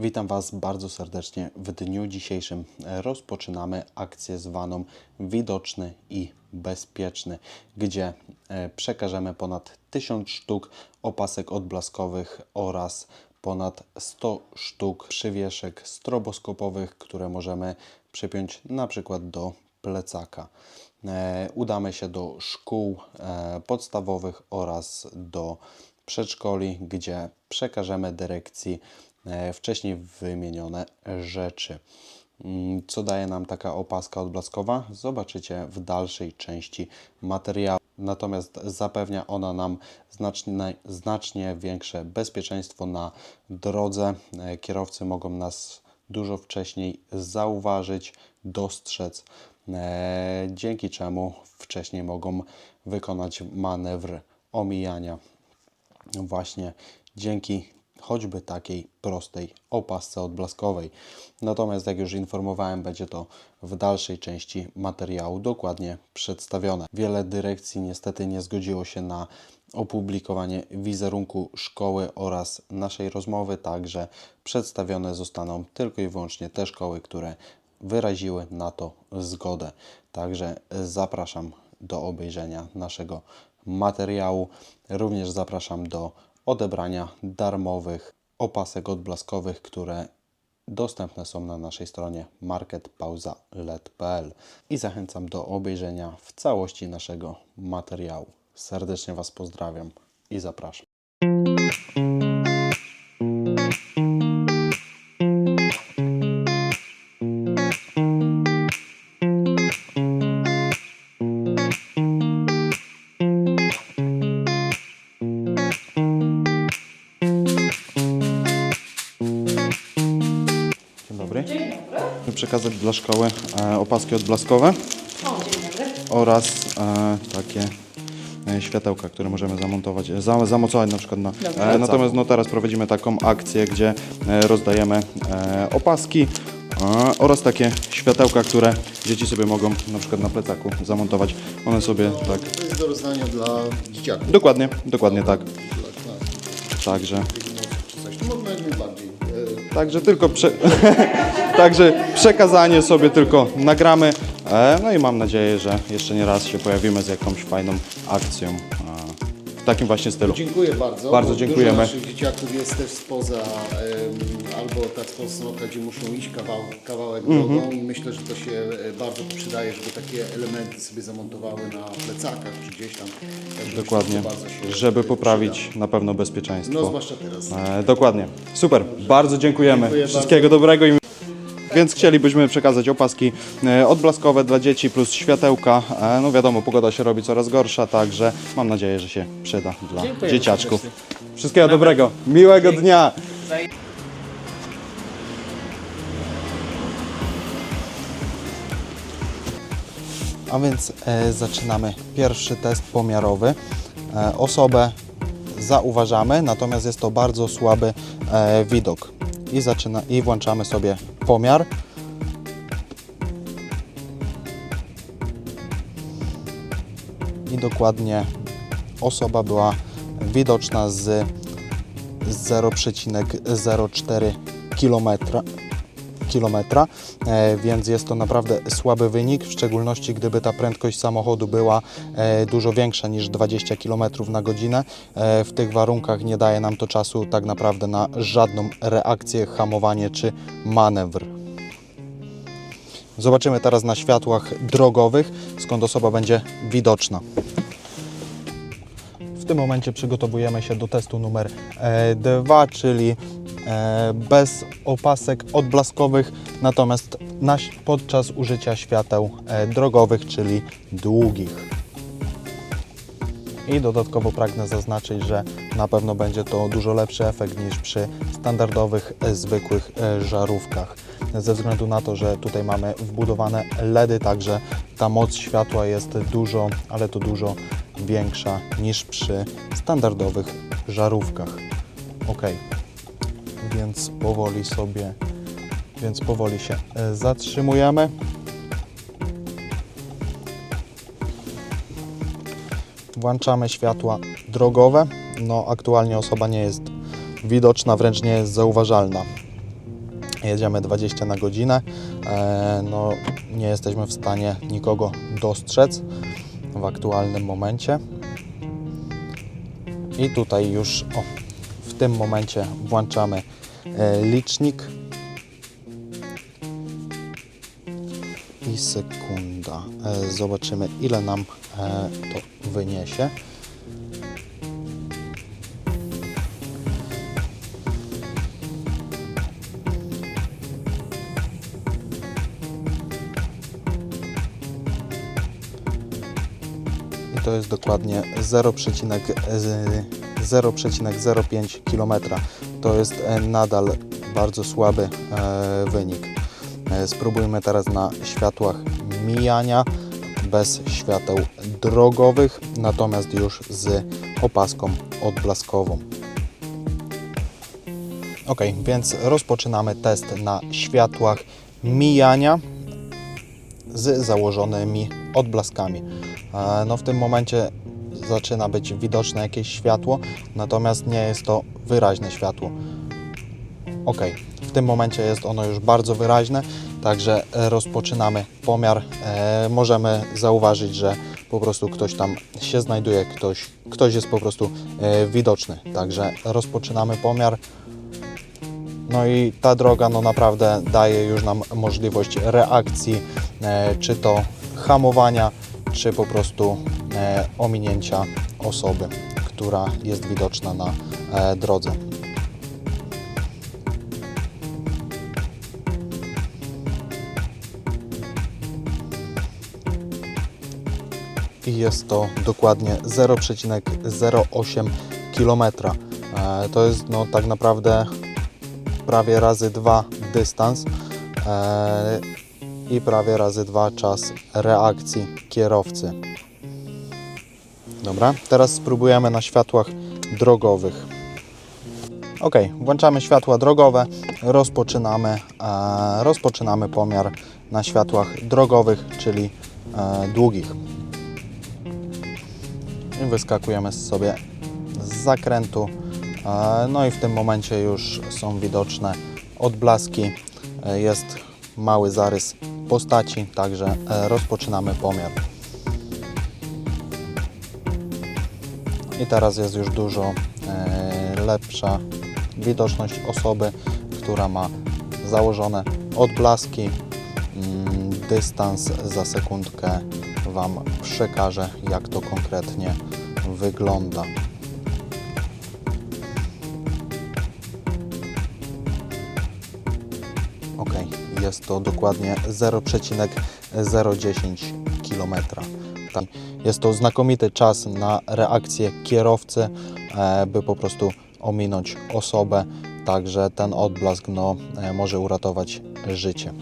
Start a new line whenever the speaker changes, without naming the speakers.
Witam Was bardzo serdecznie. W dniu dzisiejszym rozpoczynamy akcję zwaną Widoczny i Bezpieczny, gdzie e, przekażemy ponad 1000 sztuk opasek odblaskowych oraz ponad 100 sztuk przywieszek stroboskopowych, które możemy przypiąć na przykład do plecaka. E, Udamy się do szkół e, podstawowych oraz do przedszkoli, gdzie przekażemy dyrekcji wcześniej wymienione rzeczy. Mm, Co daje nam taka opaska odblaskowa? Zobaczycie w dalszej części materiału. Natomiast zapewnia ona nam znacznie, znacznie większe bezpieczeństwo na drodze. E, Kierowcy mogą nas dużo wcześniej zauważyć, dostrzec, e, dzięki czemu wcześniej mogą wykonać manewr omijania właśnie dzięki choćby takiej prostej opasce odblaskowej. Natomiast jak już informowałem, będzie to w dalszej części materiału dokładnie przedstawione. Wiele dyrekcji niestety nie zgodziło się na opublikowanie wizerunku szkoły oraz naszej rozmowy, także przedstawione zostaną tylko i wyłącznie te szkoły, które wyraziły na to zgodę. Także zapraszam do obejrzenia naszego materiału. Również zapraszam do odebrania darmowych opasek odblaskowych, które dostępne są na naszej stronie marketpauza.let.pl i zachęcam do obejrzenia w całości naszego materiału. Serdecznie Was pozdrawiam i zapraszam. Przekazać dla szkoły e, opaski odblaskowe oraz e, takie e, światełka, które możemy zamontować, za, zamocować na przykład na... E, natomiast no, teraz prowadzimy taką akcję, gdzie e, rozdajemy e, opaski e, oraz takie światełka, które dzieci sobie mogą na przykład na plecaku zamontować. One sobie tak...
To jest do rozdania dla dzieciaków.
Dokładnie, dokładnie tak. Także... Także tylko prze... Także przekazanie sobie tylko nagramy. E, No i mam nadzieję, że jeszcze nie raz się pojawimy z jakąś fajną akcją w takim właśnie stylu.
Dziękuję bardzo.
Bardzo dziękujemy.
Dużo naszych dzieciaków jest też spoza, em, albo tak Snoka, gdzie muszą iść kawał, kawałek
Mhm.
drogą i myślę, że to się e, bardzo przydaje, żeby takie elementy sobie zamontowały na plecakach czy gdzieś tam. Także
Dokładnie,
myślę, że to bardzo się
żeby poprawić na pewno
No
bezpieczeństwo.
zwłaszcza teraz.
E, Dokładnie. Super. Bardzo dziękujemy.
Dziękuję
Wszystkiego dobrego. I... Więc chcielibyśmy przekazać opaski e, odblaskowe dla dzieci plus światełka. E, No wiadomo, pogoda się robi coraz gorsza, także mam nadzieję, że się przyda dla
Dziękuję
dzieciaczków. Wszystkiego dobrego. Miłego dnia. A więc e, zaczynamy pierwszy test pomiarowy. E, osobę zauważamy, natomiast jest to bardzo słaby e, widok. I, zaczyna, I włączamy sobie pomiar. I dokładnie osoba była widoczna z 0,04 km kilometra, e, więc jest to naprawdę słaby wynik, w szczególności gdyby ta prędkość samochodu była e, dużo większa niż 20 km na godzinę. E, W tych warunkach nie daje nam to czasu tak naprawdę na żadną reakcję, hamowanie czy manewr. Zobaczymy teraz na światłach drogowych, skąd osoba będzie widoczna. Tym momencie przygotowujemy się do testu numer 2, czyli e, bez opasek odblaskowych, natomiast na, podczas użycia świateł e, drogowych, czyli długich. I dodatkowo pragnę zaznaczyć, że na pewno będzie to dużo lepszy efekt niż przy standardowych, e, zwykłych e, żarówkach. Ze względu na to, że tutaj mamy wbudowane LEDy, także ta moc światła jest dużo, ale to dużo większa niż przy standardowych żarówkach. Ok, więc powoli sobie, więc powoli się e, zatrzymujemy. Włączamy światła drogowe. No, aktualnie osoba nie jest widoczna, wręcz nie jest zauważalna. jedziemy 20 na godzinę, e, no nie jesteśmy w stanie nikogo dostrzec w aktualnym momencie. I tutaj już o, w tym momencie włączamy e, licznik i sekunda. E, Zobaczymy ile nam e, to wyniesie. To jest dokładnie 0,0,05 km. To jest e, nadal bardzo słaby e, wynik. E, Spróbujmy teraz na światłach mijania bez świateł drogowych, natomiast już z opaską odblaskową. Ok, więc rozpoczynamy test na światłach mijania z założonymi odblaskami. E, No w tym momencie zaczyna być widoczne jakieś światło, natomiast nie jest to wyraźne światło. Ok, w tym momencie jest ono już bardzo wyraźne, także rozpoczynamy pomiar. E, możemy zauważyć, że po prostu ktoś tam się znajduje, ktoś, ktoś jest po prostu e, widoczny. Także rozpoczynamy pomiar. No i ta droga no naprawdę daje już nam możliwość reakcji, czy to hamowania, czy po prostu e, ominięcia osoby, która jest widoczna na e, drodze. i jest to dokładnie 0,08 km. E, To jest no, tak naprawdę prawie razy dwa dystans i prawie razy dwa czas reakcji kierowcy. Dobra, teraz spróbujemy na światłach drogowych. Ok, włączamy światła drogowe, rozpoczynamy, e, rozpoczynamy pomiar na światłach drogowych, czyli e, długich i wyskakujemy sobie z zakrętu. E, No i w tym momencie już są widoczne odblaski. E, Jest mały zarys postaci, także e, rozpoczynamy pomiar. I teraz jest już dużo e, lepsza widoczność osoby, która ma założone odblaski. Mm, Dystans za sekundkę Wam przekażę, jak to konkretnie wygląda. Jest to dokładnie 0,010 km. Jest to znakomity czas na reakcję kierowcy, e, by po prostu ominąć osobę, także ten odblask no, e, może uratować życie.